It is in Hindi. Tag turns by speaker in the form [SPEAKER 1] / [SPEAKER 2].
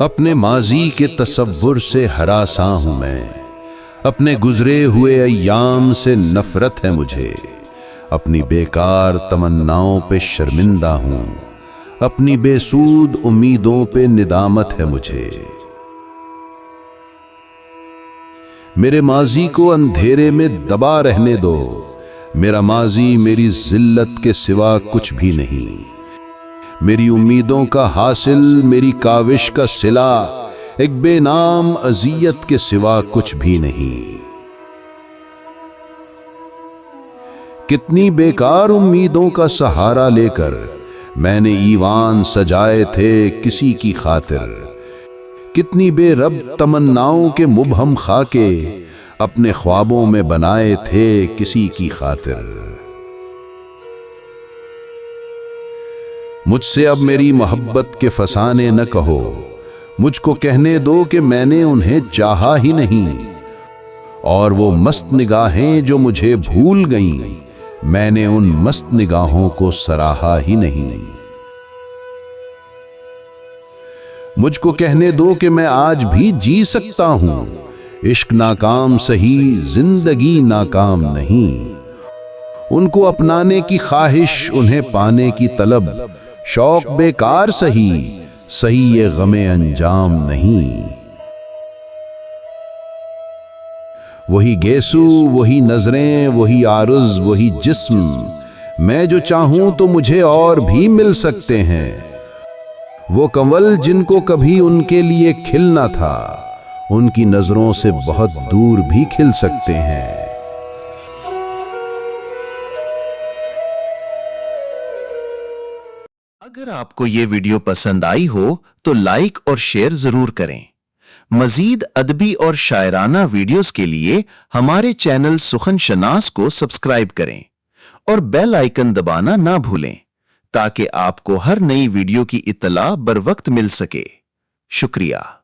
[SPEAKER 1] अपने माजी के तस्वुर से हरासा हूँ मैं। अपने गुजरे हुए अयाम से नफरत है मुझे। अपनी बेकार तमन्नाओं पे शर्मिंदा हूँ। अपनी बेसूद उम्मीदों पे निदामत है मुझे। मेरे माजी को अंधेरे में दबा रहने दो। मेरा माजी मेरी जिल्लत के सिवा कुछ भी नहीं। मेरी उम्मीदों का हासिल, मेरी काविश का सिला, एक बेनाम अजियत के सिवा कुछ भी नहीं। कितनी बेकार उम्मीदों का सहारा लेकर मैंने ईवान सजाए थे किसी की खातिर। कितनी बेरब तमन्नाओं के मुबहम खाके अपने ख्वाबों में बनाए थे किसी की खातिर। मुझसे अब मेरी मोहब्बत के फसाने न कहो। मुझको कहने दो कि मैंने उन्हें चाहा ही नहीं। और वो मस्त निगाहें जो मुझे भूल गईं, मैंने उन मस्त निगाहों को सराहा ही नहीं। मुझको कहने दो कि मैं आज भी जी सकता हूँ। इश्क नाकाम सही, ज़िंदगी नाकाम नहीं। उनको अपनाने की ख्वाहिश, उन्हें पाने की तलब शौक बेकार सही सही ये गमे अंजाम नहीं। वही गेसू, वही नज़रें, वही आरुज, वही जिस्म, मैं जो चाहूँ तो मुझे और भी मिल सकते हैं। वो कंवल जिनको कभी उनके लिए खिलना था, उनकी नज़रों से बहुत दूर भी खिल सकते हैं।
[SPEAKER 2] अगर आपको ये वीडियो पसंद आई हो तो लाइक और शेयर ज़रूर करें। मजीद अदबी और शायराना वीडियोस के लिए हमारे चैनल सुखन शनास को सब्सक्राइब करें और बेल आइकन दबाना ना भूलें, ताकि आपको हर नई वीडियो की इतला बर वक्त मिल सके। शुक्रिया।